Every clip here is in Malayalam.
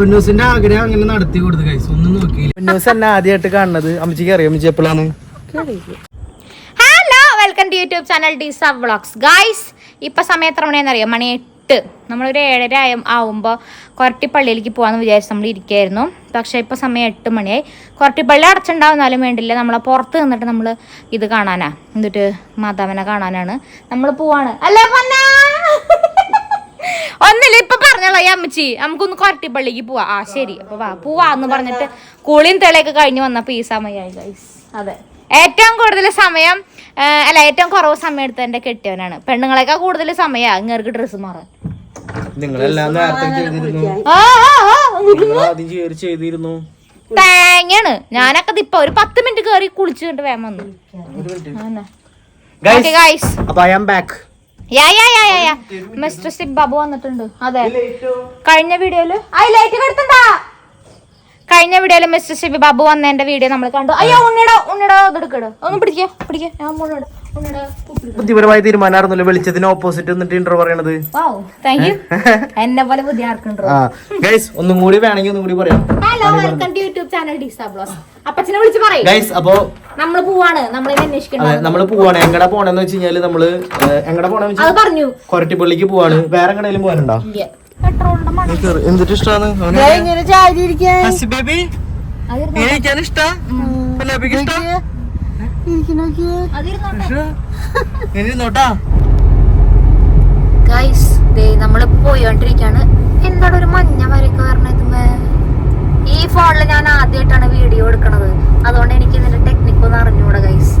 പൊന്നൂസിന്റെ ആഗ്രഹം അങ്ങനെ നടത്തി കൊടുത്തു കൈസ് ഒന്നും നോക്കിയില്ല. പൊന്നൂസ് എന്നെ ആദ്യമായിട്ട് കാണുന്നത്. അമ്മച്ചിക്ക് അറിയാം? അമ്മച്ചി എപ്പോഴാണ്? Hello welcome to YouTube channel Disa vlogs guys ഇപ്പൊ സമയം എത്ര മണിയാണെന്ന് അറിയാം? മണി എട്ട്. നമ്മളൊരു ഏഴര ആയ- ആവുമ്പോൾ കൊരട്ടിപ്പള്ളിയിലേക്ക് പോകാമെന്ന് വിചാരിച്ച് നമ്മൾ ഇരിക്കുകയായിരുന്നു പക്ഷേ ഇപ്പോൾ സമയം എട്ട് മണിയായി. കൊരട്ടിപ്പള്ളി അടച്ചുണ്ടാവുന്നാലും വേണ്ടില്ല. നമ്മളെ പുറത്ത് നിന്നിട്ട് നമ്മൾ ഇത് കാണാനാ. എന്നിട്ട് മാതാവിനെ കാണാനാണ്. നമ്മൾ പോവാണ്. അല്ലേ പൊന്നാ! പറഞ്ഞല്ലോ ഈ അമ്മച്ചി നമുക്കൊന്ന് കൊരട്ടിപ്പള്ളിക്ക് പോവാ. ആ ശരി അപ്പൊ വാ പോവാന്ന് പറഞ്ഞിട്ട് കുളിയും തെളിയൊക്കെ കഴിഞ്ഞ് വന്നപ്പോ ഈ സമയമായി ഗൈസ് അതെ. ഏറ്റവും കൂടുതൽ സമയം അല്ല ഏറ്റവും കുറവ് സമയം എടുത്ത എന്റെ കെട്ടിയവനാണ്. പെണ്ണുങ്ങളെക്കാ കൂടുതൽ സമയാ ഇങ്ങേർക്ക് ഡ്രസ്സ് മാറാൻ. നിങ്ങളെല്ലാം നേരത്തെ ചെയ്തിരുന്നു. ചെയ്തിരുന്നു. തേങ്ങയാണ്. ഞാനൊക്കെ ഇപ്പൊ ഒരു പത്ത് മിനിറ്റ് കേറി കുളിച്ചു കണ്ട് വേഗം വന്നു. ഗൈസ് അപ്പൊ ഐ ആം ബാക്ക് യാ യാ യാ യാ യാ മിസ്റ്റർ സിബ് ബാബു വന്നിട്ടുണ്ട്. അതെ. കഴിഞ്ഞ വീഡിയോയിൽ ഐ ലൈറ്റ് കെടുത്തണ്ടാ. കഴിഞ്ഞ വീഡിയോയിൽ മിസ്റ്റർ സിബി ബാബു വന്നതിന്റെ വീഡിയോ നമ്മൾ കണ്ടു. അയ്യോ ഉണ്ണിടോ ഉണ്ണിടോ ഇതെടുക്കടോ ഒന്ന് പിടിക്കോ പിടിക്കോ. ഞാൻ മുന്നോട്ട് ഉണ്ണിടോ ബുദ്ധിപരമായ തീരുമാനമായിരുന്നല്ലോ വെളിച്ചത്തിന് ഓപ്പോസിറ്റ് എന്നിട്ട് ഇന്റർ പറയണത്. എന്നെ പോലെ ബുദ്ധി ഗൈസ് ഒന്നും കൂടി വേണമെങ്കിൽ ഒന്നും കൂടി പറയാം. Hello welcome to YouTube channel Disa blows അപ്പച്ചനെ വിളിച്ച് പറയും. ഗൈസ് അപ്പോ നമ്മൾ പോവാണ്. നമ്മളിനെ അന്വേഷിക്കണ്ട. നമ്മൾ പോവാണ്. എങ്ങടെ പോണെന്ന് വെച്ച് കഴിഞ്ഞാൽ നമ്മൾ എങ്ങടെ പോണെന്ന് പറഞ്ഞു. കൊരട്ടിപ്പള്ളിക്ക് പോവാണ്. വേറെ എങ്ങടെയും പോകാനുണ്ടോ? പെട്രോളിന്റെ മണം. എന്തിട്ട് ഇഷ്ടമാണ് ഇഷ്ടാ? ഗൈസ് ദേ നമ്മളിപ്പോ പോയോണ്ടിരിക്കാണ്. എന്താണ് ഒരു മഞ്ഞ വരക്ക് പറഞ്ഞത് ഈ ഫോണിൽ ഞാൻ ആദ്യമായിട്ടാണ് വീഡിയോ എടുക്കണത്. അതുകൊണ്ട് എനിക്ക് ഇതിന്റെ ടെക്നിക്ക് ഒന്ന് അറിഞ്ഞൂടാ ഗൈസ്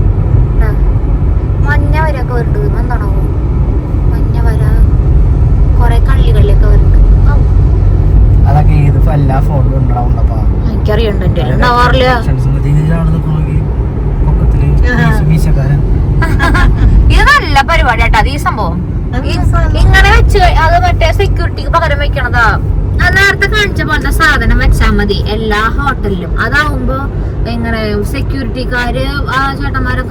മഞ്ഞ വരയൊക്കെ വരുന്നുണ്ട്. എന്താണോ മഞ്ഞ വര. കുറെ കള്ളികളിലൊക്കെ വരുന്നുണ്ട്. അതൊക്കെ ഏത് എല്ലാ ഫോണിലും ഉണ്ടാവുന്നപ്പാ? എനിക്കറിയണ്ട ഉണ്ടാവാറില്ല. ഇത് നല്ല പരിപാടി കേട്ടോ അത് ഈ സംഭവം. ഇങ്ങനെ വെച്ച് അത് മറ്റേ സെക്യൂരിറ്റിക്ക് പകരം വെക്കണതാ. നേരത്തെ കാണിച്ച പോലത്തെ സാധനം വെച്ചാ മതി. എല്ലാ ഹോട്ടലിലും അതാവുമ്പോ ഇങ്ങനെ സെക്യൂരിറ്റിക്കാര് ആ ചേട്ടന്മാരൊക്കെ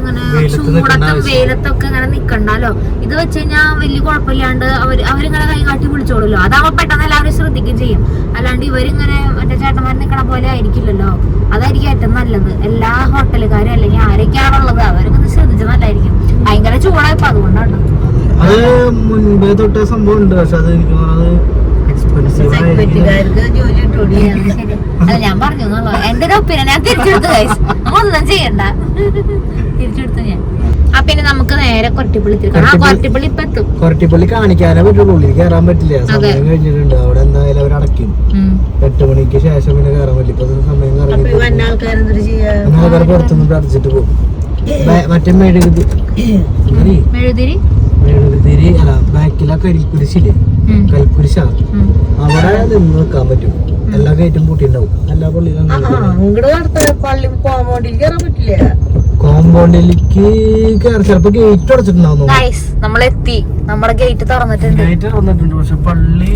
ചൂടത്ത്. വെയിലത്തൊക്കെ ഇങ്ങനെ നിക്കണ്ടല്ലോ ഇത് വെച്ച് കഴിഞ്ഞാൽ വലിയ കുഴപ്പമില്ലാണ്ട് അവർ അവരിങ്ങനെ കൈകാട്ടി വിളിച്ചോളൂല്ലോ അതാവുമ്പോ പെട്ടെന്ന് എല്ലാവരും ശ്രദ്ധിക്കുകയും ചെയ്യും. അല്ലാണ്ട് ഇവരിങ്ങനെ മറ്റേ ചേട്ടന്മാർ നിക്കണ പോലെ ആയിരിക്കില്ലല്ലോ. അതായിരിക്കും ഏറ്റവും നല്ലത്. എല്ലാ ഹോട്ടലുകാരും അല്ലെങ്കിൽ ആരൊക്കെയാണുള്ളത് അവരൊക്കെ ശ്രദ്ധിച്ച നല്ലതായിരിക്കും. ഭയങ്കര ചൂടായപ്പോ അതുകൊണ്ടാണ്. അത് മുൻപേ തൊട്ട സംഭവം ഉണ്ട് പക്ഷെ അത് എനിക്ക് തോന്നുന്നത് അല്ല ഞാൻ പറഞ്ഞു. എന്റെ ഒരു ഒപ്പീനിയൻ ഞാൻ തിരിച്ചെടുത്തു guys. ഒന്നും ചെയ്യണ്ട. തിരിച്ചെടുത്തു ഞാൻ. പിന്നെ നമുക്ക് നേരെ കൊരട്ടിപ്പള്ളി ഇപ്പൊ എത്തും. കൊരട്ടിപ്പള്ളി കാണിക്കാനേ പറ്റുള്ളൂ. ഉള്ളിൽ കയറാൻ പറ്റില്ല. സമയം കഴിഞ്ഞിട്ടുണ്ട്. അവിടെ എന്തായാലും അവർ അടയ്ക്കും. ഉം. എട്ട് മണിക്ക് ശേഷം പിന്നെ കയറാൻ പറ്റില്ല. ഇപ്പൊ സമയം കറങ്ങി ആൾക്കാർ പുറത്തുനിന്ന് അടച്ചിട്ട് പോകും. മറ്റേ മെഴുകുതി മെഴുതിരി മെഴുകുതിരി? അല്ല ബാക്കിലെ കരിക്കുരിശില്ലേ. കൽക്കുരിശാ. അവിടെ നിന്ന് നിൽക്കാൻ പറ്റും. എല്ലാ ഗേറ്റും പൂട്ടിണ്ടാവും എല്ലാ പള്ളിയിലും കോമ്പൗണ്ടിലേക്ക് കയറി ചിലപ്പോ ഗേറ്റ് അടച്ചിട്ടുണ്ടാവും നമ്മൾ എത്തി നമ്മുടെ ഗേറ്റ് തുറന്നിട്ടുണ്ട്. ഗേറ്റ് തുറന്നിട്ടുണ്ട്. പക്ഷെ പള്ളി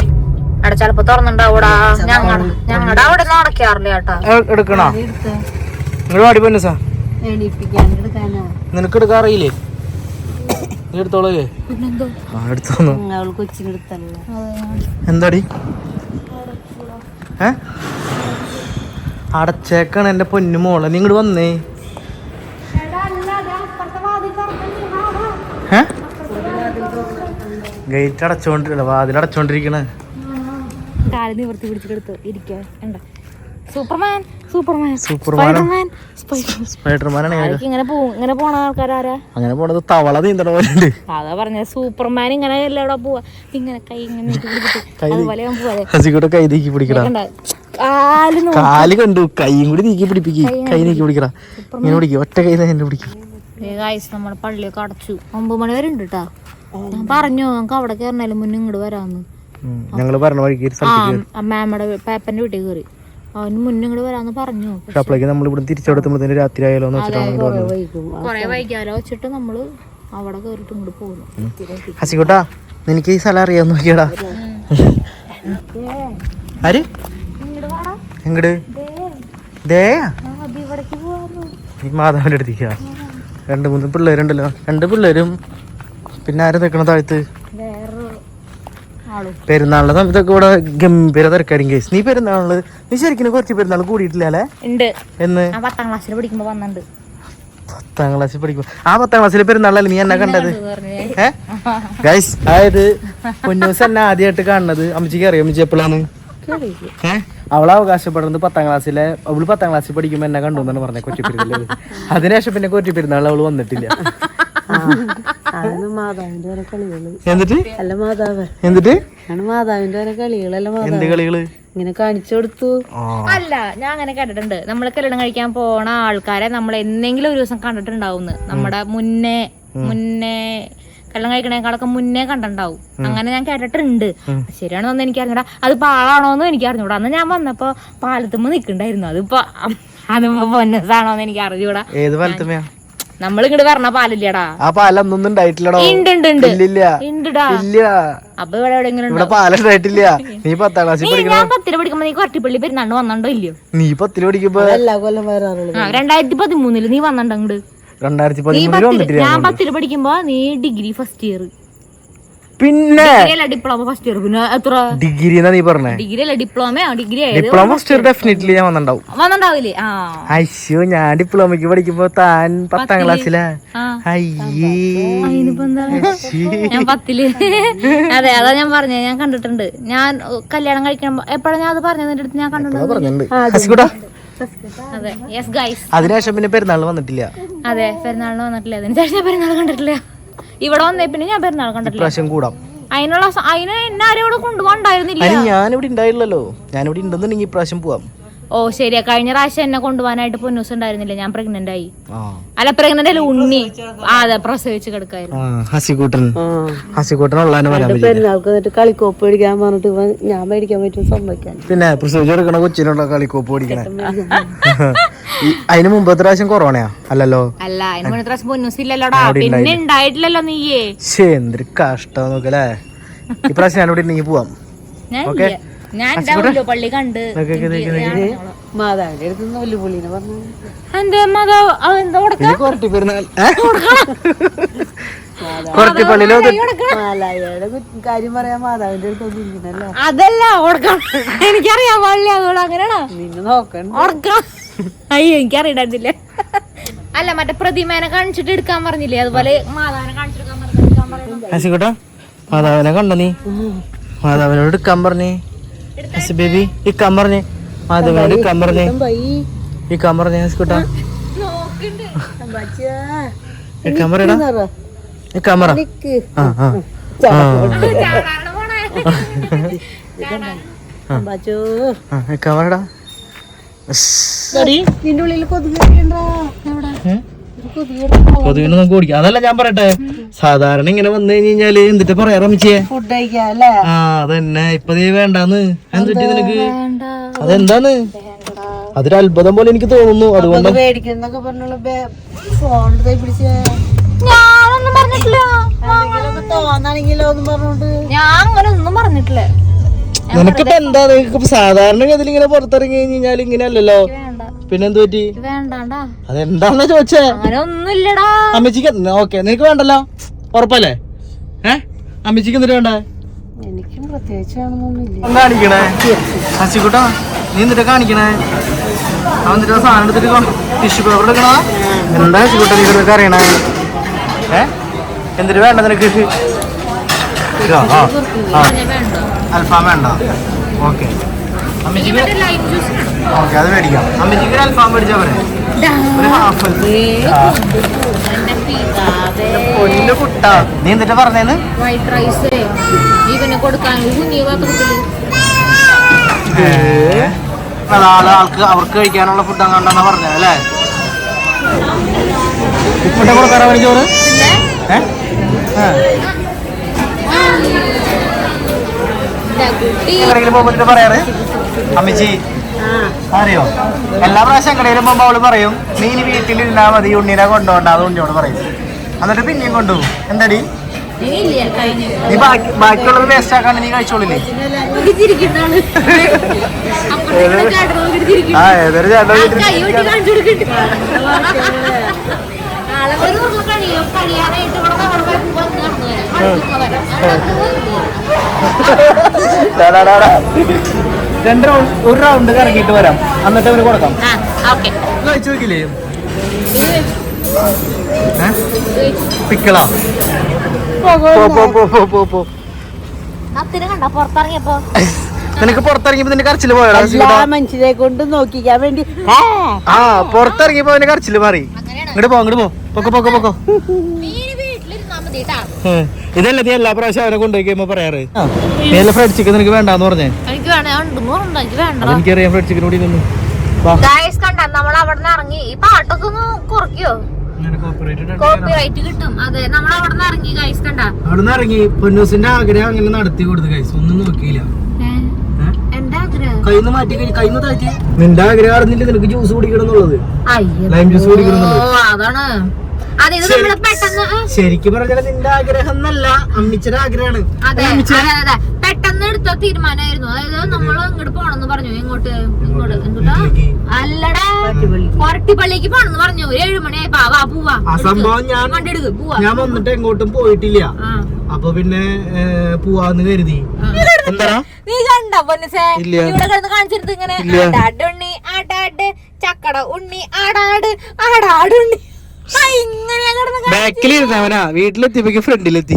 അവിടെ ചിലപ്പോ തുറന്നിട്ടുണ്ടാവൂടാ ഞങ്ങളുടെ ഞങ്ങളുടെ അവിടെ ഒന്നും അടക്കാറില്ല കേട്ടാ. എടുക്കണോ? ഇങ്ങോട്ട് പാടി പോന്നെ സാ. നിനക്ക് എടുക്കാൻ അറിയില്ലേ നീ എടുത്തോളേ. പിന്നെന്തോ? ആ എടുത്തോന്നു. എന്താടി? ഏ? അടച്ചേക്കാണ് എന്റെ പൊന്നു മോളെ. നീ ഇങ്ങോട്ട് വന്നേ ഏ ഗേറ്റ് അടച്ചോണ്ടിരിക്കണ വാതിൽ അടച്ചോണ്ടിരിക്കണ. കാൽ നിവർത്തി പിടിച്ചെടുത്ത് സൂപ്പർമാൻ സൂപ്പർമാൻ സൂപ്പർമാൻ സ്പൈഡർമാനാണ് ഇങ്ങനെ പോകും ഇങ്ങനെ പോണ ആൾക്കാരാരാ അങ്ങനെ പോണത് തവള നീന്തണ പോലെ അതാ പറഞ്ഞ സൂപ്പർമാൻ ഇങ്ങനെ എല്ലാവിടെ പോവാ? ഇങ്ങനെ കൈ ഇങ്ങനെ അതുപോലെ ഹസിക്കൂടെ കൈ നീക്കി പിടിക്കടാ. കണ്ട? കാൽ കണ്ടു. കൈയും കൂടി നീക്കി പിടിപ്പിക്കും. കൈ നീക്കി പിടിക്കടാ. ഇങ്ങനെ പിടിക്കും. ഒറ്റ കൈ തന്നെ പിടിക്കും. ഗായ്സ് നമ്മുടെ പള്ളിയൊക്കെ അടച്ചു. ഒമ്പത് മണി വരെ ഉണ്ട് കേട്ടാ ഞാൻ പറഞ്ഞു നമുക്ക് അവിടെ കയറണാലും മുന്നേ ഇങ്ങോട്ട് വരാന്ന്. ഞങ്ങൾ പറഞ്ഞ വഴിക്ക് അമ്മയുടെ പേപ്പന്റെ വീട്ടിൽ കയറി അവന് മുന്നേ ഇങ്ങോട്ട് വരാന്ന് പറഞ്ഞു. അപ്പോഴേക്ക് നമ്മൾ ഇവിടെ തിരിച്ചെടുത്തുമ്പോഴത്തേന് രാത്രി ആയാലോ കൊറേ വൈകാലോ വെച്ചിട്ട് നമ്മൾ അവിടെ കയറിട്ട് ഇങ്ങോട്ട് പോകുന്നു ഹസിക്കോട്ടാ നിനക്ക് ഈ സ്ഥലം അറിയാൻ നോക്കിയടാ. ആര്? എങ്ങട്? ദേ. മാധവന്റെ അടുത്തേക്കാ. രണ്ട് മൂന്ന് പിള്ളേരുണ്ടല്ലോ രണ്ട് പിള്ളേരും പിന്നെ ആരും നിൽക്കണ താഴത്ത്? പെരുന്നാളിന്റെ സമയത്തൊക്കെ ഇവിടെ ഗംഭീര തിരക്കാരി കേസ് നീ പെരുന്നാളിൽ നീ ശരിക്കും കുറച്ച് പെരുന്നാൾ കൂടിയിട്ടില്ല അല്ലേ? എന്ന്? പത്താം ക്ലാസ്സിൽ പഠിക്കുമ്പോ വന്നിട്ടുണ്ട്. പത്താം ക്ലാസ്സിൽ പഠിക്കും ആ പത്താം ക്ലാസ്സിൽ പെരുന്നാളല്ലേ നീ എന്നെ കണ്ടത്? ഗൈസ് അതായത് പൊന്നൂസ് എന്നെ ആദ്യമായിട്ട് കാണുന്നത്. അമ്മച്ചിക്ക് അറിയാം? അമ്മച്ചി എപ്പോഴാണ്? അവളെ അവകാശപ്പെടുന്നത് പത്താം ക്ലാസ്സിലെ അവൾ പത്താം ക്ലാസ്സിൽ പഠിക്കുമ്പോ എന്നെ കണ്ടു എന്നാണ് പറഞ്ഞ കൊച്ചി പെരുന്നാൾ അതിനുശേഷം പിന്നെ കൊച്ചി പെരുന്നാൾ അവൾ വന്നിട്ടില്ല എന്നിട്ട് എന്നിട്ട് മാതാവിന്റെ ഓരോ കളികളല്ല എന്ത് കളികൾ? ഇങ്ങനെ കാണിച്ചു കൊടുത്തു. അല്ല ഞാൻ അങ്ങനെ കണ്ടിട്ടുണ്ട്. നമ്മൾ കല്യാണം കഴിക്കാൻ പോണ ആൾക്കാരെ നമ്മൾ എന്തെങ്കിലും ഒരു ദിവസം കണ്ടിട്ടുണ്ടാവും നമ്മുടെ മുന്നേ മുന്നേ കല്യാണം കഴിക്കണേക്കാളൊക്കെ മുന്നേ കണ്ടിട്ടുണ്ടാവും. അങ്ങനെ ഞാൻ കേട്ടിട്ടുണ്ട്. ശരിയാണോന്ന് എനിക്ക് അറിഞ്ഞൂടാ അത് പാളാണോന്നും എനിക്ക് അറിഞ്ഞൂടാ അന്ന് ഞാൻ വന്നപ്പോ പാലത്തുമ്പോ നിക്കണ്ടായിരുന്നു അതിപ്പോ അതിപ്പോ പൊന്നസാണോന്ന് എനിക്ക് അറിഞ്ഞൂടാ ഏത് പാലത്തമ്മയാ? നമ്മൾ ഇങ്ങോട്ട് പറഞ്ഞ പാലില്ലടാ. ആ പാലൊന്നും ഉണ്ടായിട്ടില്ലടോ. ഉണ്ട് ഉണ്ട് ഉണ്ട് ഇല്ലില്ല. ഉണ്ടടാ ഇല്ല അപ്പൊ ഇവിടെ എവിടെയെങ്കിലും ഇവിടെ പാലം ഉണ്ടായിട്ടില്ല. നീ പത്താം ക്ലാസ്സിൽ ഞാൻ പത്തിൽ പഠിക്കുമ്പോ നീ കുറട്ടിപ്പള്ളി പെരുന്നാണ്ട് വന്നോ ഇല്ലയോ? നീ പത്തിൽ പഠിക്കുമ്പോ? രണ്ടായിരത്തി പതിമൂന്നിൽ നീ വന്നിട്ടുണ്ട് അങ്ങട് രണ്ടായിരത്തി നീ ഞാൻ പഠിക്കുമ്പോ ഡിഗ്രി ഫസ്റ്റ് ഇയർ പിന്നെ? അല്ല ഡിപ്ലോമ ഫസ്റ്റ് ഇയർ പിന്നെ എത്ര? ഡിഗ്രി എന്നാ നീ പറഞ്ഞേ? ഡിഗ്രി അല്ല ഡിപ്ലോമയോ ഡിഗ്രി ആയത് ഡിപ്ലോമ ഫസ്റ്റ് ഇയർ ഡെഫിനറ്റ്ലി ഞാൻ വന്നിണ്ടാവില്ലേ ആ. അയ്യോ ഞാൻ ഡിപ്ലോമയ്ക്ക് പഠിക്കുമ്പോ താൻ പത്താം ക്ലാസ്സിലാ ആ. അയ്യേ. അതിനിപ്പോ എന്താ? ശ്ശേ. ഞാൻ പത്തിൽ. അതെ അതാ ഞാൻ പറഞ്ഞത് ഞാൻ കണ്ടിട്ടുണ്ട്. ഞാൻ കല്യാണം കഴിക്കണം എപ്പോഴാണ് ഞാൻ അത് പറഞ്ഞത്? എന്റെ അടുത്ത് ഞാൻ കണ്ടിട്ടുണ്ട്? ഹസിക്കുട്ടാ അതെ. യെസ് ഗൈസ് അതിനുശേഷം പിന്നെ പെരുന്നാൾ വന്നിട്ടില്ല. അതെ പെരുന്നാളിന് വന്നിട്ടില്ല. അതിനുശേഷം ഞാൻ പെരുന്നാൾ കണ്ടിട്ടില്ല. ഇവിടെ വന്നേ പിന്നെ ഞാൻ പെരുന്നാൾ കണ്ടിട്ടില്ല. കൂടാം. അതിനുള്ള സ- അതിന് എന്നെ ആരും ഇവിടെ കൊണ്ടുപോകണ്ടായിരുന്നില്ല അതിന് ഞാനിവിടെ ഉണ്ടായില്ലല്ലോ. ഞാനിവിടെ ഉണ്ടെന്നുണ്ടെങ്കിൽ ഇപ്രാവശ്യം പോവാം. ഓ ശരിയാ. കഴിഞ്ഞ പ്രാവശ്യം എന്നെ കൊണ്ടുപോകാനായിട്ട് പൊന്നൂസ് ഉണ്ടായിരുന്നില്ല? ഞാൻ പ്രഗ്നന്റ് ആയി. ആ. അല്ല പ്രഗ്നന്റ് അല്ല ഉണ്ണി. ആ, അതെ പ്രസവിച്ച് കിടക്കായിരുന്നു ഹസിക്കൂട്ടൻ പെരുന്നാൾക്ക് എന്നിട്ട് കളിക്കോപ്പ് മേടിക്കാൻ പറഞ്ഞിട്ട് ഇവൻ ഞാൻ മേടിക്കാൻ പറ്റും സമ്മതിക്കാൻ. പിന്നെ പ്രസവിച്ച് കളിക്കോപ്പ് അതിന് മുമ്പ് എത്ര പ്രാവശ്യം കൊറോണയാ? അല്ലല്ലോ? അല്ല അതിന് മുന്നേ പ്രാവശ്യം പൊന്നൂസ് ഇല്ലല്ലോടാ പിന്നെ ഉണ്ടായിട്ടില്ലല്ലോ നീയേ. എന്തൊരു കഷ്ടം നോക്കല്ലേ? ഇപ്രാവശ്യം ഞാനിവിടെ നീ പോവാം. ഞാൻ ഇല്ല. ഞാൻ പള്ളി കണ്ട് മാതാവിന്റെ അടുത്ത് പുള്ളിനെ പറഞ്ഞു. എന്റെ മാലായയുടെ കാര്യം പറയാ മാതാവിന്റെ അടുത്ത് അതല്ല എനിക്കറിയാം പള്ളി അതുകൊണ്ട് അങ്ങനെയാണോ? നിന്നെ അയ്യോ എനിക്കറിയണ്ടായിരുന്നില്ല. അല്ല മറ്റേ പ്രതിമേനെ കാണിച്ചിട്ട് എടുക്കാൻ പറഞ്ഞില്ലേ? അതുപോലെ മാതാവിനെ കാണിച്ചെടുക്കാൻ പറഞ്ഞു മാതാവിനെ കണ്ടോ നീ? മാതാവിനോട് എടുക്കാൻ പറഞ്ഞേ. ബേബി ഈ കമറിനെ. മാധവനോട് കമറിനെ. ഈ കമറിനെ ഇക്കാൻ കമറടാ. ഈ കമറ. ആ ആ. പറയടാ നിന്റെ ഉള്ളിൽ കൊതുക് കൊതുകിനെ നമുക്ക് ഓടിക്കാം അതല്ല ഞാൻ പറയട്ടെ സാധാരണ ഇങ്ങനെ വന്നു കഴിഞ്ഞാൽ എന്നിട്ട് പറയാ റമിച്ചേ ആ അതന്നെ. ഇപ്പൊ നീ വേണ്ടാന്ന്. എന്തിട്ട് നിനക്ക്? അതെന്താന്ന്? അതൊരു അത്ഭുതം പോലെ എനിക്ക് തോന്നുന്നു. അതുകൊണ്ട് നിനക്കിപ്പോ എന്താ? നിനക്കിപ്പോ സാധാരണ ഗതിയിൽ ഇങ്ങനെ പുറത്തിറങ്ങി കഴിഞ്ഞാൽ ഇങ്ങനെ അല്ലല്ലോ വേണ്ട പിന്നെ പറ്റി വേണ്ടാണ്ടാ. അതെന്താണെന്നാ ചോദിച്ചേ? അങ്ങനെ ഒന്നുമില്ലടാ അമ്മച്ചിക്ക് ഓക്കെ നിനക്ക് വേണ്ടല്ലോ. ഉറപ്പല്ലേ? ഏ? അമ്മച്ചിക്ക് എന്നിട്ട് വേണ്ടേ? എനിക്കും പ്രത്യേകിച്ച് കാണിക്കണേ? നീ എന്നിട്ട് കാണിക്കണേ? അവൻ എന്നിട്ട് സാധനം എടുത്തിട്ട് ടിഷ്യൂ പേപ്പർ എടുക്കണോ എന്താ ഹസിക്കുട്ട നീ ഇതൊക്കെ അറിയണേ? ഏ? എന്നിട്ട് വേണ്ട നിനക്ക്? ഇതോ? ആ ആ. വേണ്ട. അൽഫാം വേണ്ട. ഓക്കെ. അമ്മച്ചിക്ക് ഓക്കെ അത് മേടിക്കാം. അമ്മച്ചിക്ക് ഒരു അൽഫാം മേടിച്ചാ പറയാം ഒരു ഹാഫ് എന്റെ പിതാവേ. പൊന്നു കുട്ട. നീ എന്നിട്ട് പറഞ്ഞേന്ന്? വൈറ്റ് റൈസ് ഇവന് കൊടുക്കാൻ ആൾക്ക് അവർക്ക് കഴിക്കാനുള്ള ഫുഡ് അങ്ങനെ പറഞ്ഞത് അല്ലേ ഉപ്പിന്റെ കൂടെ കയറാൻ വേണ്ടി ചോറ് എന്നിട്ട് പറയാറ്? അമ്മച്ചി അറിയോ? എല്ലാ പ്രാവശ്യം കടയിലും പോകുമ്പോ അവൾ പറയും നീ ഇനി വീട്ടിലിരുന്നാ മതി ഉണ്ണിനെ കൊണ്ടുപോകണ്ട അത് ഉണ്ണിയോട് പറയും. എന്നിട്ട് പിന്നെയും കൊണ്ടുപോകും. എന്താടി? ഇല്ല നീ ബാക്കി ബാക്കിയുള്ളത് വേസ്റ്റ് ആക്കാണ്ട് നീ കഴിച്ചോളില്ലേ? ആ ഏതൊരു ചേട്ടൻ ഡാ, ഡാ, ഡാ. രണ്ട് റൗണ്ട് ഒരു റൗണ്ട് കറങ്ങിയിട്ട് വരാം. എന്നിട്ട് അവന് കൊടുക്കാം. ആ ഓക്കെ. കഴിച്ചു നോക്കില്ലേ പിക്കളാ? പോ പോ പോ പോ പോ പോ. അത്തിന് കണ്ട? പുറത്തിറങ്ങിയപ്പോ? നിനക്ക് പുറത്തിറങ്ങിയപ്പോ നിന്റെ കരച്ചിൽ പോയടാ മനുഷ്യരെ കൊണ്ട് നോക്കിക്കാൻ വേണ്ടി. ആ, ആ പുറത്തിറങ്ങിയപ്പോ അവന്റെ കരച്ചിൽ മാറി. ഇങ്ങോട്ട് പോ ഇങ്ങോട്ട് പോ. പൊക്കോ പൊക്കോ പൊക്കോ നീന് വീട്ടിലിരുന്നാ മതി കേട്ടാ ഉം. ഇതല്ല നീ എല്ലാ പ്രാവശ്യം അവനെ കൊണ്ടുപോയി കഴിയുമ്പോ പറയാറ്? നീ അല്ല ഫ്രൈഡ് ചിക്കൻ നിനക്ക് വേണ്ടെന്ന് പറഞ്ഞേ? എനിക്ക് വേണേ ഉണ്ടെന്നുണ്ട് എനിക്ക് വേണ്ട എനിക്കറിയാം ഫ്രൈഡ് ചിക്കൻ കൂടി നിന്ന് വാ. ഗായസ് കണ്ട നമ്മൾ അവിടെ നിന്ന് ഇറങ്ങി. ഈ പാട്ടൊക്കെ ഒന്ന് കുറയ്ക്കോ? കോപ്പിറൈറ്റ് കിട്ടും. അതെ നമ്മൾ അവിടെ നിന്ന് ഇറങ്ങി ഗൈസ് കണ്ട. അവിടുന്ന് ഇറങ്ങി. പൊന്നൂസിന്റെ ആഗ്രഹം അങ്ങനെ നടത്തി കൊടുത്തു ഒന്നും നോക്കിയില്ല. കൈന്ന് മാറ്റി കൈന്ന് താറ്റി നിന്റെ ആഗ്രഹം അറിഞ്ഞില്ല നിനക്ക് ജ്യൂസ് കുടിക്കണം എന്നുള്ളത്? അയ്യോ. ലൈം ജ്യൂസ് കുടിക്കണം അതാണ്. അതെ ഇത് നമ്മൾ പെട്ടെന്ന് ശരിക്കും പറഞ്ഞാൽ നിന്റെ ആഗ്രഹം എന്നല്ല അമ്മിച്ചയുടെ ആഗ്രഹമാണ്. അതെ അതെ അതെ. പെട്ടെന്ന് എടുത്ത തീരുമാനമായിരുന്നു. അതായത് നമ്മൾ ഇങ്ങോട്ട് പോണെന്ന് പറഞ്ഞു. ഇങ്ങോട്ട് ഇങ്ങോട്ട് എന്തുട്ടാ. അല്ലടാ കൊരട്ടിപ്പള്ളിക്ക് പോണെന്ന് പറഞ്ഞു. ഒരു ഏഴുമണിയായി പാവാ. പോവാ സംഭവം ഞാൻ ഞാൻ വന്നിട്ട് എങ്ങോട്ടും പോയിട്ടില്ല. അപ്പൊ പിന്നെ പോവാന്ന് കരുതി. നീ കണ്ട പൊന്നിസേ? ഇവിടെ കിടന്ന് കാണിച്ചിരുന്നത് ഇങ്ങനെ ഇല്ല. ഉണ്ണി ആടാട് ചക്കട ഉണ്ണി ആടാട് ആടാട് ഉണ്ണി. ബാക്കിലിരുന്നവനാ. വീട്ടിലെത്തിയപ്പോ ഫ്രണ്ടിലെത്തി.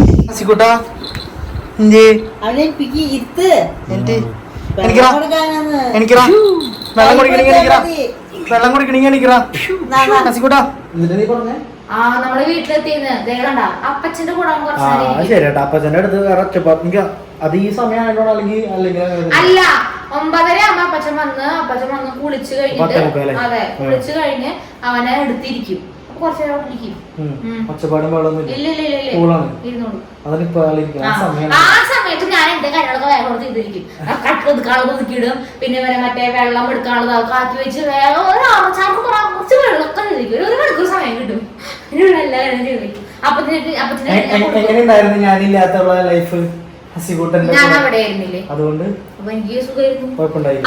വെള്ളം കുടിക്കണെങ്കിൽ എനിക്കറാ കണ്ട അപ്പച്ചന്റെ അടുത്ത് വേറെ ഒറ്റപ്പാ എനിക്ക് അത് ഈ സമയമാണോ അല്ലെങ്കിൽ അല്ലെങ്കിൽ അല്ല ഒമ്പതര ആകുമ്പോ അപ്പച്ചൻ വന്ന് അപ്പച്ചൻ വന്ന് കുളിച്ച് കഴിഞ്ഞിട്ട് അതെ കുളിച്ചു കഴിഞ്ഞ് അവനെ എടുത്തിരിക്കും. കുറച്ച് നേരം അവിടെ ഇരിക്കും. ഒച്ചപ്പാടും വെള്ളമൊന്നും ആ സമയം ആ സമയത്ത് ഞാൻ എന്റെ കാര്യങ്ങളൊക്കെ വേഗം കൊടുത്ത് ചെയ്തിരിക്കും. കട്ട് ഒതുക്കിയിടും. പിന്നെ വരെ മറ്റേ വെള്ളം എടുക്കാനുള്ളത് അതൊക്കെ ആക്കി വെച്ച് വേഗം ഒരു കുറച്ച് വെള്ളമൊക്കെ ഒരു മണിക്കൂർ സമയം കിട്ടും. ഇതിനുള്ള എല്ലാ കാര്യം ചെയ്തിരിക്കും എങ്ങനെയുണ്ടായിരുന്നു ഞാനില്ലാത്തുള്ള ലൈഫ് ഞാൻ അവിടെ ആയിരുന്നില്ലേ? അതുകൊണ്ട് അപ്പൊ എനിക്ക് സുഖമായിരുന്നു.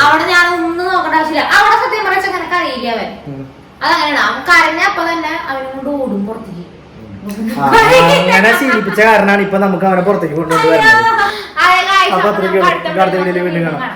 അവിടെ ഞാൻ ഒന്നും നോക്കേണ്ട ആവശ്യമില്ല. അവിടെ സത്യം പറഞ്ഞാൽ അറിയില്ല അവൻ. അതങ്ങനെയാണ്. അവൻ തന്നെ അവനും കൊണ്ട് ഓടും പുറത്തേക്ക്. അങ്ങനെ ശീലിപ്പിച്ച കാരണമാണ് ഇപ്പൊ നമുക്ക് അവനെ പുറത്തേക്ക് കൊണ്ടുവരുന്നത് അപ്പൊ അത്രയ്ക്ക് ഗുഡ് നൈറ്റ്. അടുത്ത വീഡിയോയിൽ വീണ്ടും കാണാം.